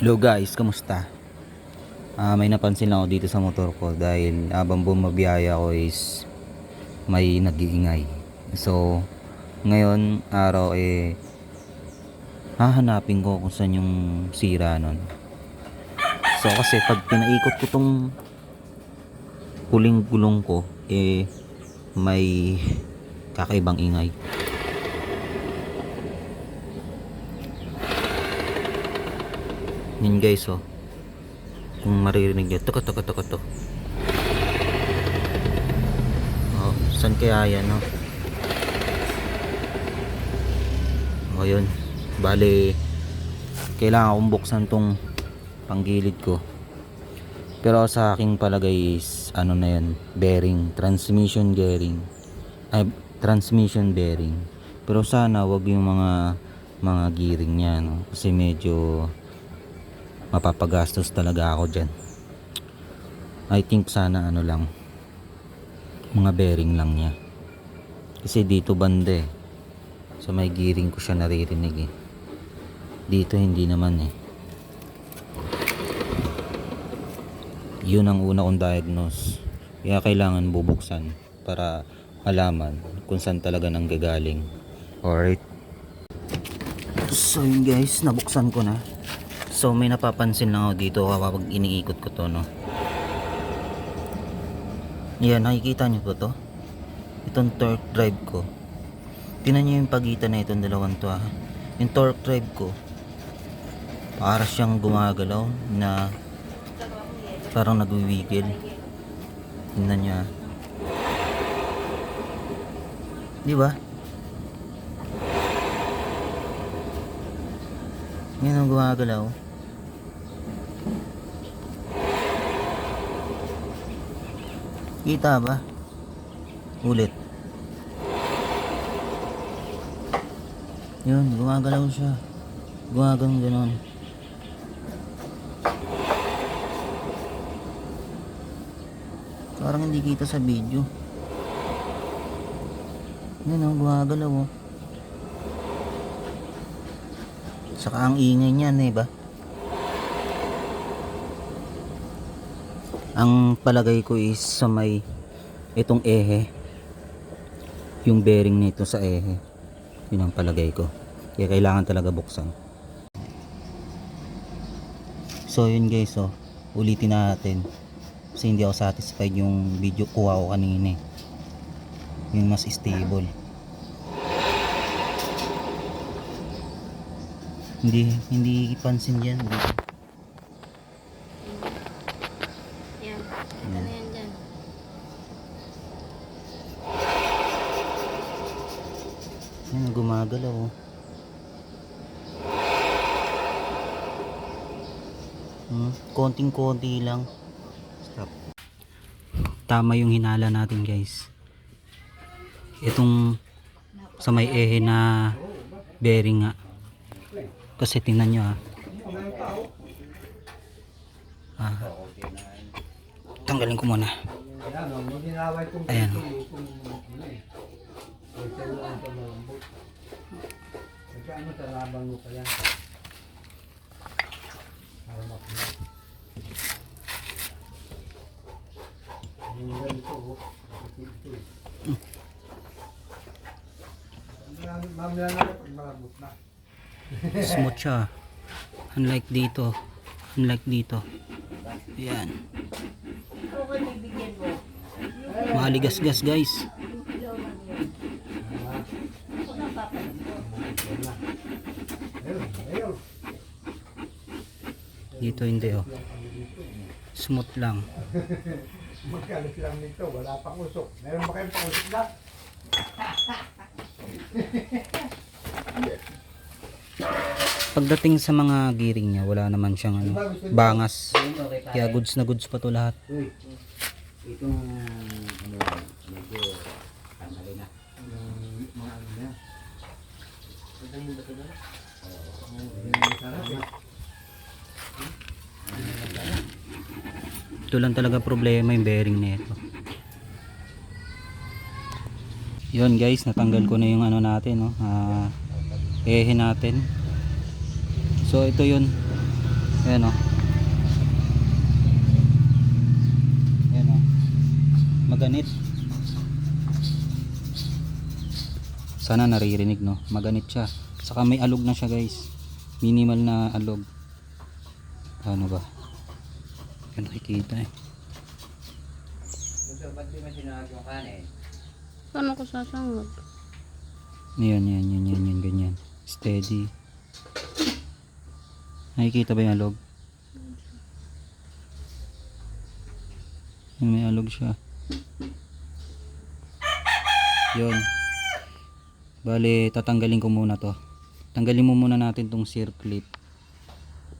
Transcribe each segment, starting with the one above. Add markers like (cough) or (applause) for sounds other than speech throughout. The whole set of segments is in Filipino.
Hello guys, kamusta? Ah, may napansin ako dito sa motor ko dahil habang bumabiyaya ako is may nag-iingay. So, ngayon araw eh hahanapin ko kung saan yung sira nun. So kasi pag pinaikot ko tong huling gulong ko eh may kakaibang ingay. Yun guys oh. Kung maririnig nyo. Tuka tuka tuka to. Oh, saan kaya yan no? Oh yun. Bale, kailangan kong buksan tong panggilid ko. Pero sa aking palagay is ano na yan, bearing, transmission bearing. Ay, transmission bearing. Pero sana wag yung mga mga gearing niya no kasi medyo mapapagastos talaga ako dyan. I think sana ano lang mga bearing lang niya. Kasi dito banda eh. So may gearing ko siya naririnig eh. Dito hindi naman eh. Yun ang una kong diagnose. Kaya kailangan bubuksan para malaman kung saan talaga nang gagaling alright. So yun guys nabuksan ko na So may napapansin lang ako dito kapag iniikot ko to no. Yan, nakikita nyo po to? Itong torque drive ko. Tingnan nyo yung pagitan na itong dalawang to ha. Yung torque drive ko. Para siyang gumagalaw na parang nagwiwigil. Tingnan nyo ha. Di ba? Yan ang gumagalaw. Kita ba? Ulit. Yun, gumagalaw siya. Gumagalaw ganon. Parang hindi kita sa video. Yan oh, gumagalaw oh. Saka ang ingay niyan eh ba? Ang palagay ko is sa may itong ehe. Yung bearing nito sa ehe. Yun ang palagay ko. Kaya kailangan talaga buksan. So yun guys oh. Ulitin natin. Kasi hindi ako satisfied yung video kuha ko kanina eh. Yung mas stable. Hindi hindi pansin yan. Yan. Ano yan dyan? Yan, gumagalaw. oh. Hmm, konting-konti lang. Stop. Tama yung hinala natin, guys. Itong sa may ehe na bearing nga. Kasi tingnan nyo ah. ah. Tanggalin ko muna. Ayan. Smooth siya. Unlike dito. Unlike dito. Ayan. Maligas-gas guys. Dito hindi oh. Smooth lang. Magkalit lang nito, wala pang usok. Meron ba kayong pang usok na? Pagdating sa mga gearing niya, wala naman siyang ano, bangas. Kaya goods na goods pa to lahat. Itong ano, medyo tanggalin na. Mga ano na. Ito lang talaga problema yung bearing nito. Yun guys, natanggal ko na yung ano natin, no. Ah, ehe natin. So ito yun. Ayan o. Ayan o. Maganit. Sana naririnig no. Maganit siya. Saka may alog na siya guys. Minimal na alog. Ano ba? Yan nakikita eh. Paano ko sasangag? Yan, yan, yan, yan, yan, ganyan. Steady. Nakikita ba yung alog? Yung may alog siya. Yun. Bale, tatanggalin ko muna to. Tanggalin mo muna natin tong circle clip.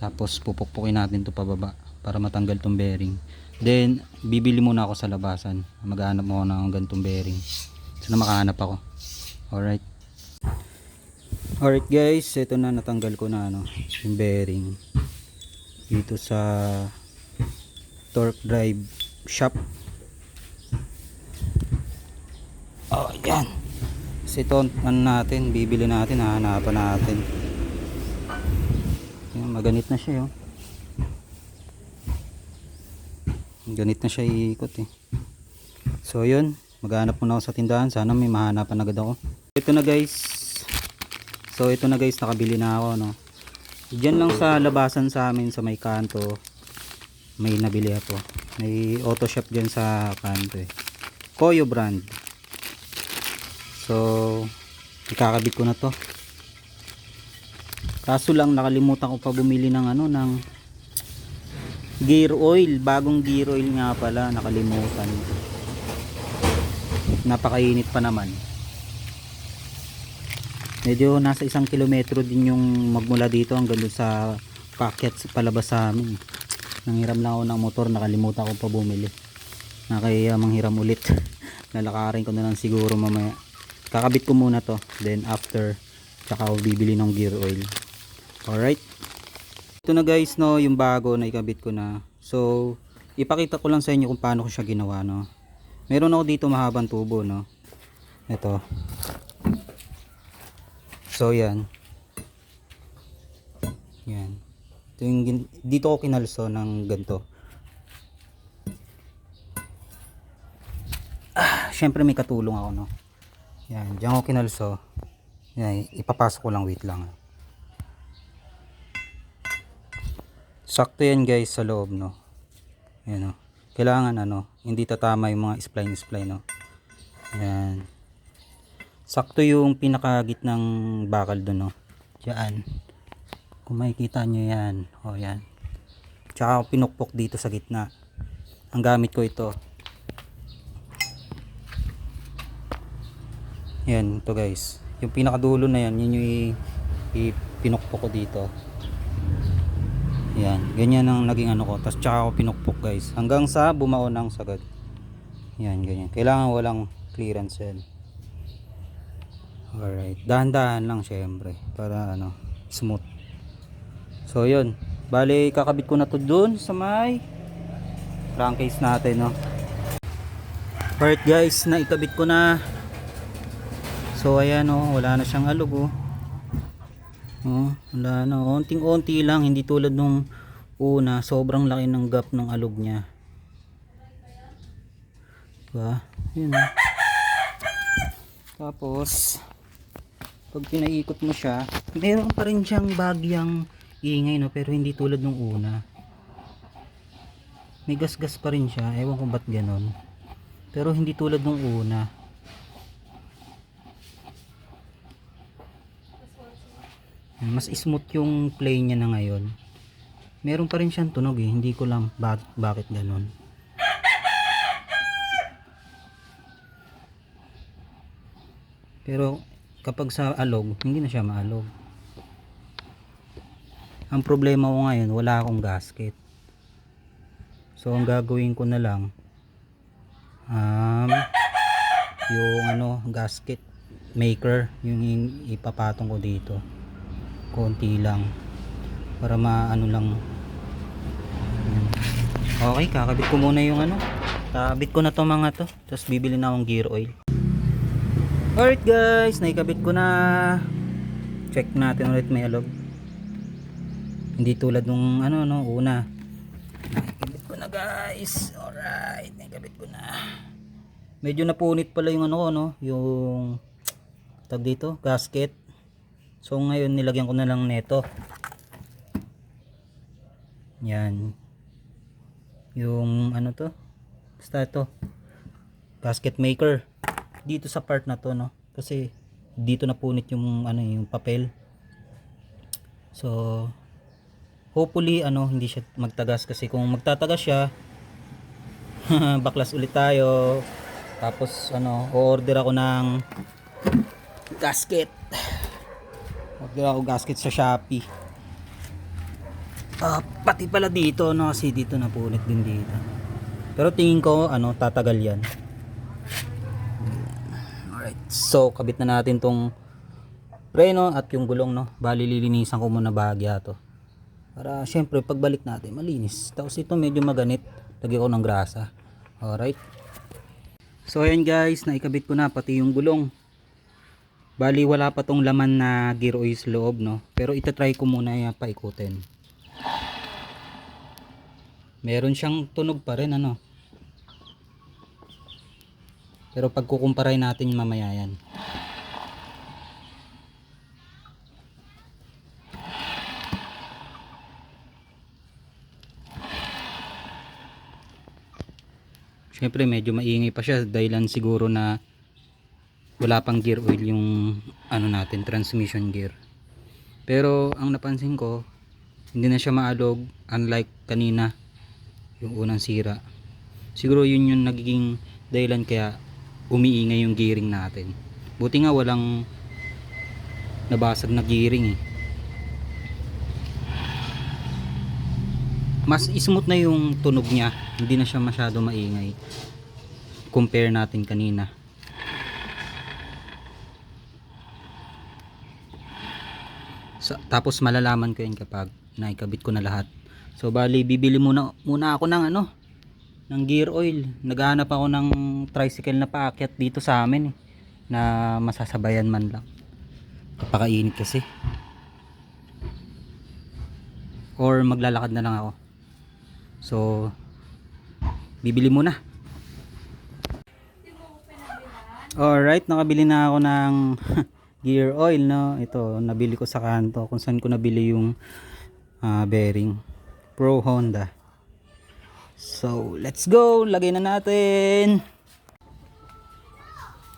Tapos pupukpukin natin to pababa para matanggal tong bearing. Then, bibili muna ako sa labasan. Maghanap mo ng gantong bearing. Sana makahanap ako. Alright. Alright guys, ito na natanggal ko na ano, yung bearing dito sa torque drive shop. Oh, yan. Kasi ito ano natin, bibili natin, hahanapan natin. Yan, maganit na siya, oh. Ganit na siya iikot eh. So yun, maghanap muna ako sa tindahan. Sana may mahanapan agad ako. Ito na guys. So ito na guys, nakabili na ako no. Diyan lang sa labasan sa amin sa may kanto. May nabili ako. May auto shop diyan sa kanto eh. Koyo brand. So ikakabit ko na to. Kaso lang nakalimutan ko pa bumili ng ano ng gear oil, bagong gear oil nga pala, nakalimutan. Napakainit pa naman. Medyo nasa isang kilometro din yung magmula dito hanggang doon sa packet sa palabas sa amin. Nanghiram lang ako ng motor, nakalimutan ko pa bumili. Nakaya manghiram ulit. (laughs) Lalakarin ko na lang siguro mamaya. Kakabit ko muna to. Then after, tsaka ako bibili ng gear oil. Alright. Ito na guys no, yung bago na ikabit ko na. So, ipakita ko lang sa inyo kung paano ko siya ginawa no. Meron ako dito mahabang tubo no. Ito. So, yan. Yan. Ito yung dito ko kinalso ng ganito. Ah, syempre may katulong ako no. Yan, diyan ko kinalso. Yan, ipapasok ko lang wait lang. Sakto yan guys sa loob no. Yan o. Kailangan ano, hindi tatama yung mga spline spline no. Yan. Sakto yung pinakagit ng bakal doon no. Diyan. Kung makikita nyo yan. O yan. Tsaka pinukpok dito sa gitna. Ang gamit ko ito. Yan ito guys. Yung pinakadulo na yan, yun yung ipinukpok ko dito. Yan, ganyan ang naging ano ko. Tapos tsaka ako pinukpok guys. Hanggang sa bumao ng sagad. Yan, ganyan. Kailangan walang clearance yan. Alright. Dahan-dahan lang syempre. Para ano, smooth. So yun. Bali, kakabit ko na to dun sa may crankcase natin, no. Alright guys, naikabit ko na. So ayan, oh, wala na siyang alog, oh. Oh, wala na. Onting-onti lang, hindi tulad nung una. Sobrang laki ng gap ng alog niya. Diba? Yun. oh. Tapos, pag pinaikot mo siya, meron pa rin siyang bagyang ingay, no? Pero hindi tulad nung una. May gas-gas pa rin siya. Ewan ko ba't ganon. Pero hindi tulad nung una. Mas smooth yung play niya na ngayon. Meron pa rin siyang tunog eh. Hindi ko lang bakit, bakit ganun. Pero kapag sa alog hindi na siya maalog. Ang problema ko ngayon wala akong gasket. So ang gagawin ko na lang um, yung ano gasket maker yung ipapatong ko dito konti lang. Para maano lang. Okay kakabit ko muna yung ano. Kakabit ko na to mga to. Tapos bibili na akong gear oil. Alright guys. Naikabit ko na. Check natin ulit may alog. Hindi tulad nung ano no, una. Nakikabit ko na guys. Alright, nakikabit ko na. Medyo napunit pala yung ano no, yung tag dito, gasket. So ngayon nilagyan ko na lang neto. Yan. Yung ano to? Basta ito. Gasket maker. Dito sa part na to no. Kasi dito napunit yung ano yung papel. So hopefully ano hindi siya magtagas kasi kung magtatagas siya (laughs) baklas ulit tayo. Tapos ano, order ako ng gasket. Order ako gasket sa Shopee. Ah, pati pala dito no kasi dito napunit din dito. Pero tingin ko ano tatagal 'yan. Alright. So kabit na natin tong preno at yung gulong no. Bali lilinisan ko muna bahagya to. Para syempre pagbalik natin malinis. Tapos ito medyo maganit. Lagyan ko ng grasa. Alright. So ayan guys, naikabit ko na pati yung gulong. Bali wala pa tong laman na gear oil sa loob no. Pero itatry ko muna yung paikutin. Meron siyang tunog pa rin ano. Pero pag kukumparay natin mamaya yan. Siyempre medyo maingay pa siya dahilan siguro na wala pang gear oil yung ano natin transmission gear. Pero ang napansin ko hindi na siya maalog unlike kanina yung unang sira. Siguro yun yung nagiging dahilan kaya umiingay yung gearing natin. Buti nga walang nabasag na gearing eh. Mas smooth na yung tunog niya. Hindi na siya masyado maingay. Compare natin kanina. Sa, tapos malalaman ko yun kapag naikabit ko na lahat. So bali bibili muna muna ako ng ano ng gear oil. Naghahanap ako ng tricycle na paakyat dito sa amin eh, na masasabayan man lang. Kapakainit kasi. Or maglalakad na lang ako. So bibili muna. Alright, nakabili na ako ng (laughs) gear oil no. Ito, nabili ko sa kanto kung saan ko nabili yung ah, bearing. Pro Honda. So, let's go. Lagay na natin.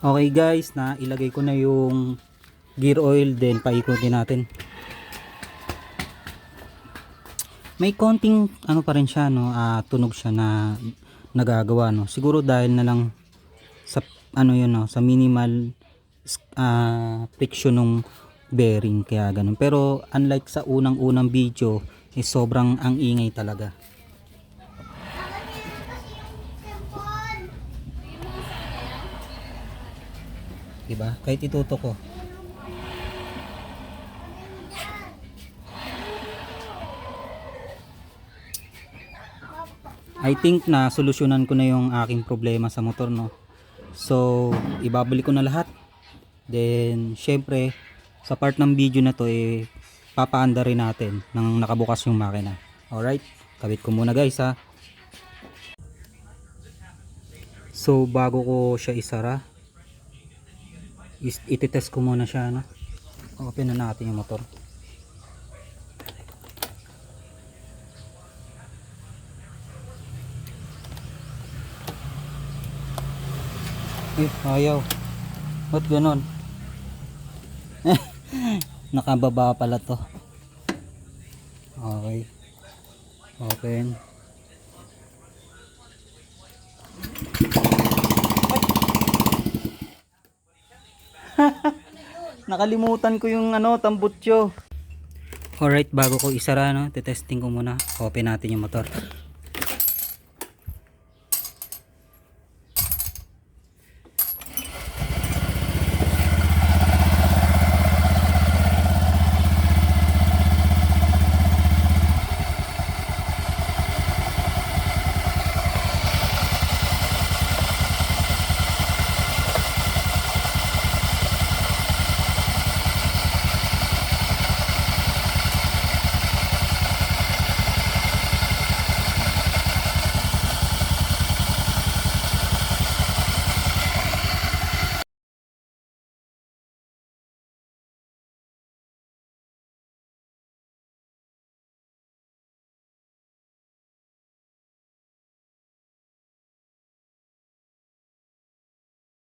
Okay guys, na ilagay ko na yung gear oil then paikutin natin. May konting ano pa rin siya no, ah, tunog siya na nagagawa no. Siguro dahil na lang sa ano yun no, sa minimal ah, friction ng bearing kaya ganun. Pero unlike sa unang-unang video, eh, sobrang ang ingay talaga. Diba? Kahit ituto ko. I think na solusyonan ko na yung aking problema sa motor no. So, ibabalik ko na lahat. Then, syempre, sa part ng video na to, eh, papaanda rin natin nang nakabukas yung makina. Alright, kabit ko muna guys ha. So, bago ko siya isara, is ititest ko muna siya. No? Open na natin yung motor. Eh, ayaw. Ba't ganon? Nakababa pala to. Okay. Open. (laughs) Nakalimutan ko yung ano, tambutso. Alright, bago ko isara, no, testing ko muna. Open natin yung motor.